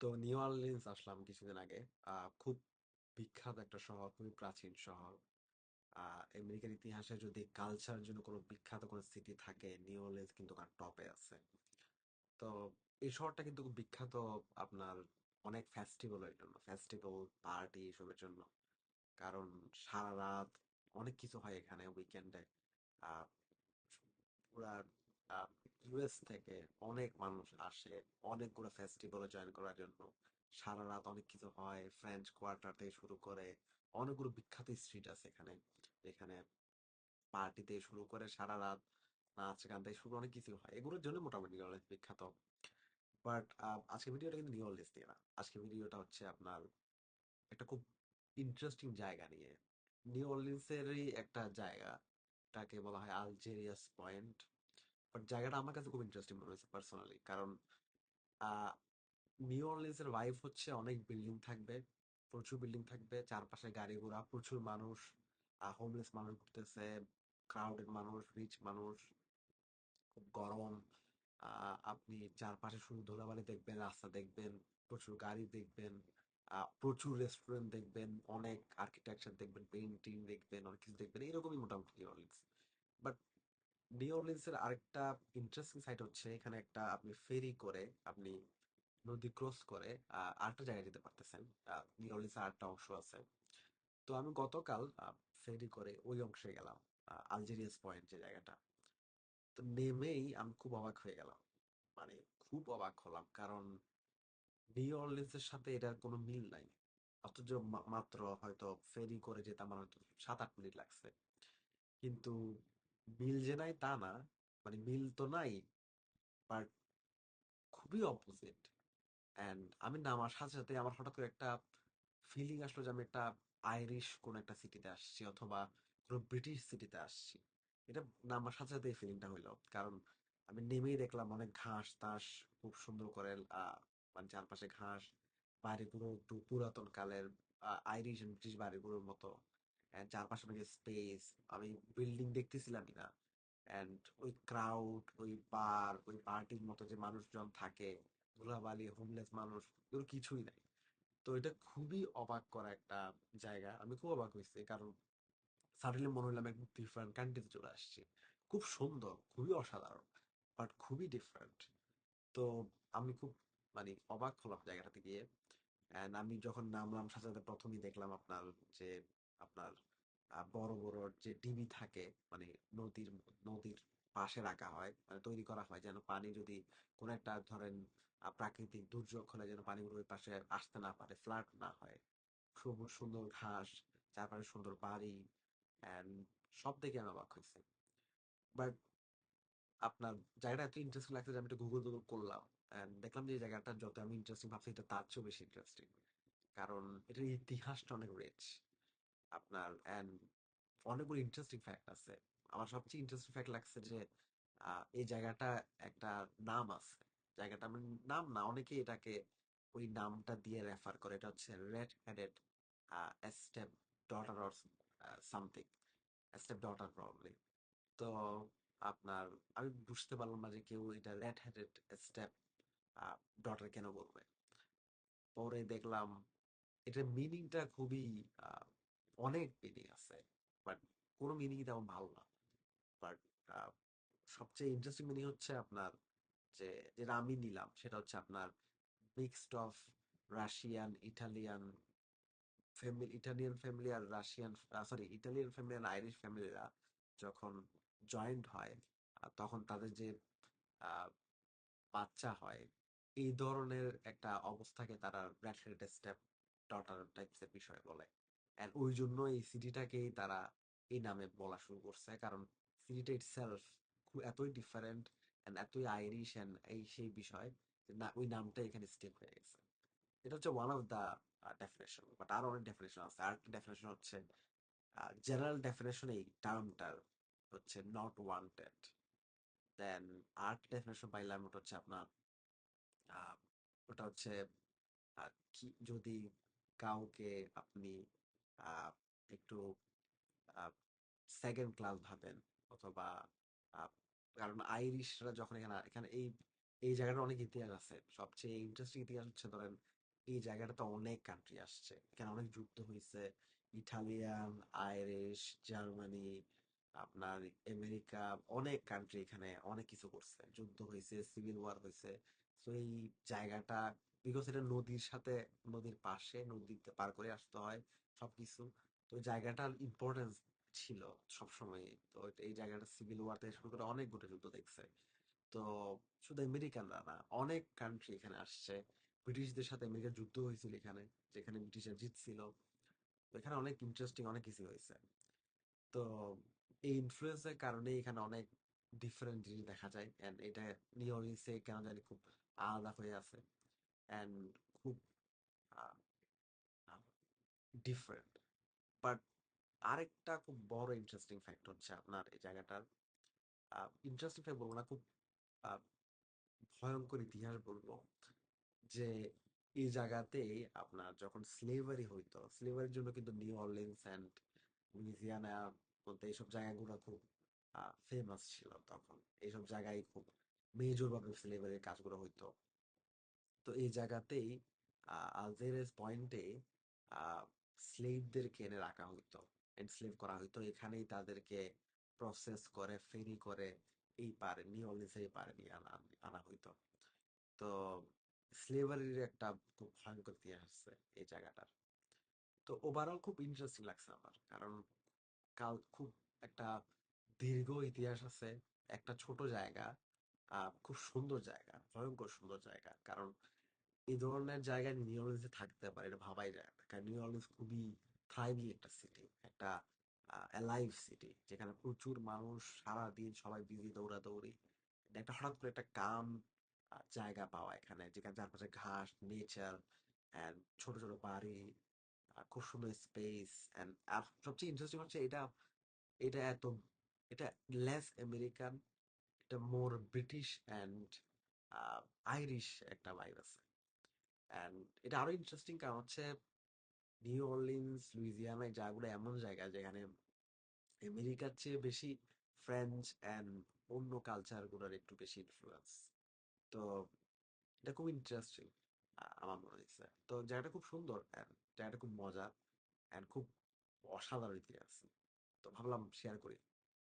তো new Orleans আসলাম কিছুদিন আগে। খুব বিখ্যাত একটা শহর, খুবই প্রাচীন শহর। আমেরিকার ইতিহাসে যদি কালচারের জন্য কোনো বিখ্যাত কোনো সিটি থাকে নিউ অরলিন্স কিন্তু টপে আছে। তো এই শহরটা কিন্তু খুব বিখ্যাত আপনার অনেক ফেস্টিভ্যালের জন্য ফেস্টিভ্যাল পার্টি এসবের জন্য। কারণ সারা রাত অনেক কিছু হয় এখানে উইকেন্ডে পুরা ইউএস থেকে অনেক মানুষ আসে, অনেকগুলো ফেস্টিভ্যালে জয়েন করার জন্য। সারা রাত অনেক কিছু হয় ফ্রেঞ্চ কোয়ার্টার থেকে শুরু করে, অনেকগুলো বিখ্যাত স্ট্রিট আছে এখানে। এখানে পার্টি থেকে শুরু করে সারা রাত নাচ গান থেকে শুরু, অনেক কিছু হয়। এগুলোর জন্য মোটামুটি নিউ অরলিন্স বিখ্যাত বাট আজকে ভিডিওটা কিন্তু নিউ অরলিন্স নিয়ে না আজকে ভিডিওটা হচ্ছে আপনার একটা খুব ইন্টারেস্টিং জায়গা নিয়ে। নিউ একটা জায়গা। তাকে বলা হয় আলজেরিয়াস পয়েন্ট বাট জায়গাটা আমার কাছে খুব ইন্টারেস্টিং মনে হয়েছে পার্সোনালি কারণ নিউ অরলিন্সের ভাইব হচ্ছে অনেক বিল্ডিং থাকবে, প্রচুর বিল্ডিং থাকবে, চারপাশে গাড়ি ঘোড়া, প্রচুর মানুষ হোমলেস মানুষ ঘুরতেছে ক্রাউডেড মানুষ রিচ মানুষ, খুব গরম আপনি চারপাশে শুধু ধুলাবালি দেখবেন, রাস্তা দেখবেন, প্রচুর গাড়ি দেখবেন প্রচুর রেস্টুরেন্ট দেখবেন, অনেক আর্কিটেকচার দেখবেন পেইন্টিং দেখবেন, অনেক কিছু দেখবেন, এরকমই মোটামুটি নিউ অরলিন্স বাট নিউ অরলিন্সের আরেকটা ইন্টারেস্টিং সাইট হচ্ছে, এখানে একটা আপনি ফেরি করে আপনি নদী ক্রস করে জায়গায় যেতে পারতেছেন। নিউ অরলিন্সের অংশ আছে। তো আমি গতকাল ফেরি করে ওই অংশে গেলাম আলজেরিয়াস পয়েন্ট যে জায়গাটা। তো নেমেই আমি খুব অবাক হয়ে গেলাম। মানে খুব অবাক হলাম, কারণ নিউ অরলিন্সের সাথে এটার কোনো মিল নাই। অথচ মাত্র হয়তো ফেরি করে যেতে আমার হয়তো সাত আট মিনিট লাগছে। কিন্তু মিল যে নাই তা না। মানে মিল তো নাই বাট খুবই অপোজিট অ্যান্ড আমি নামার সাথে সাথে আমার হঠাৎ করে একটা ফিলিং আসলো যে আমি একটা আইরিশ কোন একটা সিটিতে আসছি অথবা কোনো ব্রিটিশ সিটিতে আসছি। এটা নামার সাথে সাথে এই ফিলিংটা হইল। কারণ আমি নেমেই দেখলাম অনেক ঘাস টাস খুব সুন্দর করে মানে চারপাশে ঘাস, বাড়িগুলো একটু পুরাতন কালের আইরিশ ব্রিটিশ বাড়িগুলোর মতো। And চারপাশে অনেক স্পেস আমি বিল্ডিং দেখতেছিলামই না। অ্যান্ড ওই ক্রাউড ওই বার ওই পার্টির মতো যে মানুষজন থাকে, ধুলাবালি হোমলেস মানুষ, এগুলো কিছুই নাই। তো এটা খুবই অবাক করা একটা জায়গা। আমি খুব অবাক হয়েছি কারণ সাডেনলি মনে হলো আমি একদম ডিফারেন্ট কান্ট্রিতে চলে আসছি। খুব সুন্দর, খুবই অসাধারণ বাট খুবই ডিফারেন্ট তো আমি খুব মানে অবাক হলাম জায়গাটাতে গিয়ে। অ্যান্ড আমি যখন নামলাম, সাথে সাথে প্রথমেই দেখলাম আপনার যে আপনার বড় বড় যে ডিবি থাকে মানে নদীর নদীর পাশে রাখা হয় মানে তৈরি করা হয়, যেন পানি যদি কোনো একটা ধরেন প্রাকৃতিক দুর্যোগ হলে যেন পানিগুলো ওই পাশে আসতে না পারে, ফ্লাড না হয়। সবুজ, সুন্দর ঘাস, চারপাশে সুন্দর বাড়ি অ্যান্ড সব দেখে আমি অবাক হয়েছি। বাট আপনার জায়গাটা এত ইন্টারেস্টিং লাগছে যে আমি একটু গুগল গুগল করলাম, and দেখলাম যে এই জায়গাটা যত আমি ইন্টারেস্টিং ভাবছি, এটা তার চেয়েও বেশি ইন্টারেস্টিং কারণ এটার ইতিহাসটা অনেক রিচ আপনার অ্যান্ড অনেকগুলো ইন্টারেস্টিং ফ্যাক্ট আছে। আমার সবচেয়ে ইন্টারেস্টিং ফ্যাক্ট লাগছে যে এই জায়গাটা একটা নাম আছে। জায়গাটা মানে নাম না অনেকে এটাকে ওই নামটা দিয়ে রেফার করে। এটা হচ্ছে red headed step daughter or something step daughter probably তো আপনার, আমি বুঝতে পারলাম না যে কেউ এটা রেড হেডেড স্টেপ ডটার কেন বলবে। পরে দেখলাম, এটার মিনিংটা খুবই অনেক মিনিং আছে। বাট কোনো মিনিং তেমন ভালো না। বাট সবচেয়ে ইন্টারেস্টিং মিনিং হচ্ছে আপনার যে, যেটা আমি নিলাম, সেটা হচ্ছে আপনার mixed of Russian Italian family Italian family R Russian sorry Italian family আর আইরিশ ফ্যামিলিরা যখন জয়েন্ট হয় তখন তাদের যে বাচ্চা হয়, এই ধরনের একটা অবস্থাকে তারা রেড স্টেপ ডটার টাইপস এর বিষয় বলে। ওই জন্য এই সিটিটাকেই তারা এই নামে বলা শুরু করছে। কারণ সিটিটা ইটসেলফ এতই ডিফারেন্ট এন্ড এতই আইরিশ এন্ড এই সেই বিষয় না, ওই নামটা এখানে স্টিক হয়ে গেছে। এটা হচ্ছে one of the definition but আরও অনেক ডেফিনেশন আছে। আর ডেফিনেশন হচ্ছে জেনারেল ডেফিনেশন এই টার্মটার হচ্ছে not wanted then art definition পাইলাম, ওটা হচ্ছে আপনার ওটা হচ্ছে কি যদি কাউকে আপনি একটু সেকেন্ড ক্লাস ভাবেন অথবা কারণ আইরিশরা যখন এখানে এখানে এই এই জায়গাটা অনেক ইতিহাস আছে। সবচেয়ে ইন্টারেস্টিং ইতিহাস হচ্ছে ধরেন, এই জায়গাটাতে অনেক কান্ট্রি আসছে। এখানে অনেক যুদ্ধ হয়েছে ইটালিয়ান আইরিশ জার্মানি আপনার আমেরিকা অনেক কান্ট্রি এখানে অনেক কিছু করছে। যুদ্ধ হয়েছে সিভিল ওয়ার হয়েছে তো এই জায়গাটা বিকজ এটা নদীর সাথে, নদীর পাশে নদীতে পার করে আসতে হয় সবকিছু। তো জায়গাটার ইম্পর্টেন্স ছিল সবসময় তো এই জায়গাটা সিভিল ওয়ার থেকে শুরু করে অনেক গোটা যুদ্ধ দেখছে। তো শুধু আমেরিকানরা না অনেক কান্ট্রি এখানে আসছে। ব্রিটিশদের সাথে আমেরিকার যুদ্ধ হয়েছিল এখানে, যেখানে ব্রিটিশরা জিতছিল এখানে অনেক ইন্টারেস্টিং অনেক কিছু হয়েছে। তো এই ইনফ্লুয়েন্সের কারণে এখানে অনেক ডিফারেন্ট জিনিস দেখা যায়। এন্ড এটা নিউ অর্লিন্সে কেন জানি খুব আলাদা হয়ে আছে। খুব ডিফারেন্ট বাট আরেকটা খুব বড় ইন্টারেস্টিং ফ্যাক্ট হচ্ছে আপনার এই জায়গাটার। ইন্টারেস্টিং ফ্যাক্ট বলব না, খুব ভয়ঙ্কর ইতিহাস বলব যে এই জায়গাতেই আপনার যখন স্লেভারি হইতো স্লেভারির জন্য কিন্তু নিউ অরলিন্স অ্যান্ড লুইজিয়ানা বলতে এইসব জায়গাগুলো খুব ফেমাস ছিল তখন। এইসব জায়গায় খুব মেজর ভাবে স্লেভারির কাজগুলো হইতো। তো এই জায়গাতেই আলজেরেস পয়েন্টে স্লেভদেরকে এনে রাখা হইতো। এনস্লেভ করা হইতো। এখানেই তাদেরকে প্রসেস করে, ফেরি করে, এই পারে নিউ অরলিন্স এই পারে নিয়ে আনা আনা হইতো। তো স্লেভারির একটা খুব ভয়ঙ্কর ইতিহাস আছে এই জায়গাটার। তো ওভারঅল খুব ইন্টারেস্টিং লাগছে আমার। কারণ কাল খুব একটা দীর্ঘ ইতিহাস আছে, একটা ছোট জায়গা। খুব সুন্দর জায়গা, ভয়ঙ্কর সুন্দর জায়গা। কারণ এই ধরনের জায়গায় নিউ অরলিন্সে থাকতে পারে, এটা ভাবাই যায় না। কারণ নিউ অরলিন্স খুবই থ্রাইভিং একটা সিটি একটা অ্যালাইভ সিটি যেখানে প্রচুর মানুষ সারাদিন সবাই বিজি দৌড়াদৌড়ি। একটা হঠাৎ করে একটা কাম জায়গা পাওয়া এখানে, যেখানে চারপাশে ঘাস নেচার অ্যান্ড ছোট ছোট বাড়ি খুব সুন্দর স্পেস অ্যান্ড সবচেয়ে ইন্টারেস্টিং হচ্ছে এটা এটা এত, এটা লেস আমেরিকান এটা মোর ব্রিটিশ অ্যান্ড আইরিশ একটা ভাইব আছে। অ্যান্ড এটা আরও ইন্টারেস্টিং কারণ হচ্ছে নিউ অরলিন্স লুইজিয়ানা জায়গাগুলো এমন জায়গা যেখানে আমেরিকার চেয়ে বেশি ফ্রেঞ্চ অ্যান্ড অন্য কালচারগুলোর একটু বেশি ইনফ্লুয়েন্স তো এটা খুব ইন্টারেস্টিং আমার মনে হয়েছে। তো জায়গাটা খুব সুন্দর and জায়গাটা খুব মজা অ্যান্ড খুব অসাধারণ ইতিহাস। তো ভাবলাম শেয়ার করি।